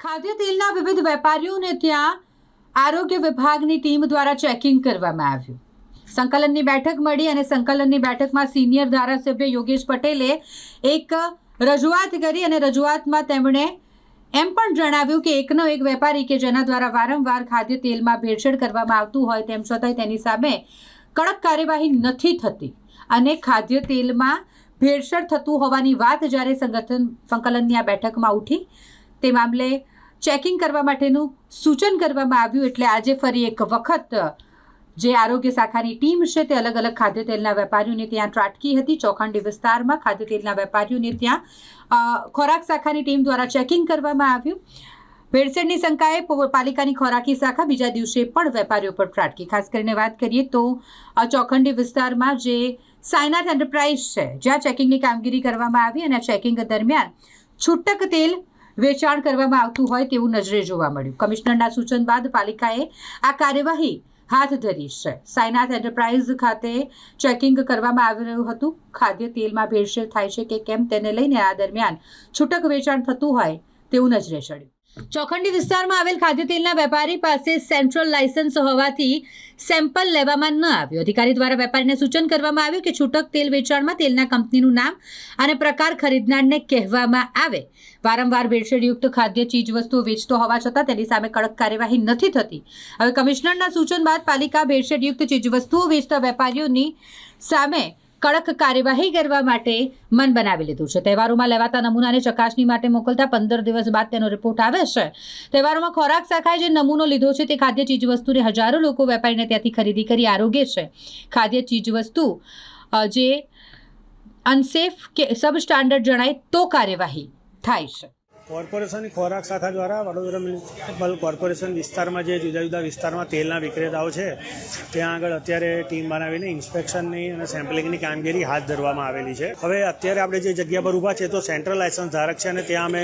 ખાદ્ય તેલના વિવિધ વેપારીઓને ત્યાં આરોગ્ય વિભાગની ટીમ દ્વારા ચેકિંગ કરવામાં આવ્યું. સંકલનની બેઠક મળી અને સંકલનની બેઠકમાં સિનિયર ધારાસભ્ય યોગેશ પટેલે એક રજૂઆત કરી અને રજૂઆતમાં તેમણે એમ પણ જણાવ્યું કે એકનો એક વેપારી કે જેના દ્વારા વારંવાર ખાદ્ય તેલમાં ભેળસેળ કરવામાં આવતું હોય તેમ છતાંય તેની સામે કડક કાર્યવાહી નથી થતી અને ખાદ્ય તેલમાં ભેળસેળ થતું હોવાની વાત જ્યારે સંગઠન સંકલનની આ બેઠકમાં ઉઠી તે મામલે ચેકિંગ કરવા માટેનું સૂચન કરવામાં આવ્યું એટલે આજે ફરી એક વખત જે આરોગ્ય શાખાની ટીમ છે તે અલગ અલગ ખાદ્ય તેલના વેપારીઓને ત્યાં ત્રાટકી હતી. ચોખંડી વિસ્તારમાં ખાદ્ય તેલના વેપારીઓને ત્યાં ખોરાક શાખાની ટીમ દ્વારા ચેકિંગ કરવામાં આવ્યું. ભેળસેળની શંકાએ પાલિકાની ખોરાકી શાખા બીજા દિવસે પણ વેપારીઓ પર ત્રાટકી. ખાસ કરીને વાત કરીએ તો ચોખંડી વિસ્તારમાં જે સાયનાથ એન્ટરપ્રાઇઝ છે, જ્યાં ચેકિંગની કામગીરી કરવામાં આવી અને ચેકિંગ દરમિયાન છૂટક તેલ વેચાણ કરવામાં આવતું હોય તેવું નજરે જોવા મળ્યું. કમિશનરના સૂચન બાદ પાલિકાએ આ કાર્યવાહી હાથ ધરી છે. સાયનાથ એન્ટરપ્રાઇઝ ખાતે ચેકિંગ કરવામાં આવી રહ્યું હતું. ખાદ્ય તેલમાં ભેળસેળ થાય છે કે કેમ તેને લઈને આ દરમિયાન છૂટક વેચાણ થતું હોય તેવું નજરે ચડ્યું. ચોખંડી વિસ્તારમાં આવેલ ખાદ્ય તેલના વેપારી પાસે સેન્ટ્રલ લાયસન્સ હોવાથી સેમ્પલ લેવામાં ન આવ્યું. અધિકારી દ્વારા વેપારીને સૂચન કરવામાં આવ્યું કે છૂટક તેલ વેચાણમાં તેલના કંપનીનું નામ અને પ્રકાર ખરીદનારને કહેવામાં આવે. વારંવાર ભેળસેળયુક્ત ખાદ્ય ચીજ વસ્તુઓ વેચતો હોવા છતાં તેની સામે કડક કાર્યવાહી નથી થતી. હવે કમિશનરના સૂચન બાદ પાલિકા ભેળસેળયુક્ત ચીજ વસ્તુઓ વેચતા વેપારીઓની સામે કડક કાર્યવાહી કરવા માટે મન બનાવી લીધું છે. તહેવારોમાં લેવાતા નમૂનાને ચકાસણી માટે મોકલતા પંદર દિવસ બાદ તેનો રિપોર્ટ આવે છે. તહેવારોમાં ખોરાક શાખાએ જે નમૂનો લીધો છે તે ખાદ્ય ચીજવસ્તુને હજારો લોકો વેપારીને ત્યાંથી ખરીદી કરી આરોગ્ય છે. ખાદ્ય ચીજવસ્તુ જે અનસેફ કે સબ સ્ટાન્ડર્ડ જણાય તો કાર્યવાહી થાય છે. કોર્પોરેશનની ખોરાક શાખા દ્વારા વડોદરા મ્યુનિસિપલ કોર્પોરેશન વિસ્તારમાં જે જુદા જુદા વિસ્તારમાં તેલના વિક્રેતાઓ છે, ત્યાં આગળ અત્યારે ટીમ બનાવીને ઇન્સ્પેક્શનની અને સેમ્પલિંગની કામગીરી હાથ ધરવામાં આવેલી છે. હવે અત્યારે આપણે જે જગ્યા પર ઊભા છે, તો સેન્ટ્રલ લાયસન્સ ધારક છે અને ત્યાં અમે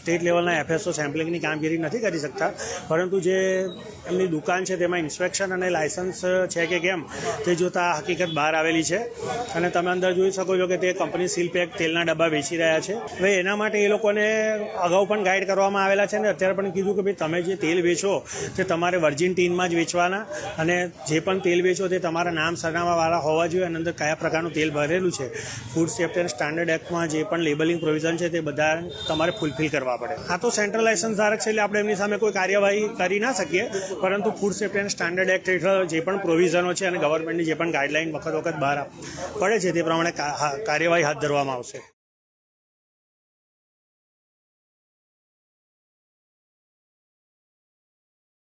સ્ટેટ લેવલના એફએસઓ સેમ્પલિંગની કામગીરી નથી કરી શકતા. પરંતુ જે એમની દુકાન છે, તેમાં ઇન્સ્પેક્શન અને લાયસન્સ છે કે કેમ, તે જોતા હકીકત બહાર આવેલી છે. અને તમે અંદર જોઈ શકો છો કે તે કંપની સીલ પેક તેલના ડબ્બા વેચી રહ્યા છે. હવે એના માટે એ લોકોને અગાઉ પણ ગાઈડ કરવામાં આવેલા છે અને અત્યારે પણ કીધું કે ભાઈ તમે જે તેલ વેચો તે તમારે વર્જિન ટીનમાં જ વેચવાના અને જે પણ તેલ વેચો તે તમારા નામ સરનામાવાળા હોવા જોઈએ અને અંદર કયા પ્રકારનું તેલ ભરેલું છે. ફૂડ સેફ્ટી અને સ્ટાન્ડર્ડ એક્ટમાં જે પણ લેબલિંગ પ્રોવિઝન છે તે બધા તમારે ફૂલફિલ કરવા પડે. આ તો સેન્ટ્રલ લાયસન્સ ધારક છે એટલે આપણે એમની સામે કોઈ કાર્યવાહી કરી ના શકીએ, પરંતુ ફૂડ સેફ્ટી અને સ્ટાન્ડર્ડ એક્ટ હેઠળ જે પણ પ્રોવિઝનો છે અને ગવર્મેન્ટની જે પણ ગાઈડલાઈન વખત વખત બહાર પડે છે તે પ્રમાણે કાર્યવાહી હાથ ધરવામાં આવશે.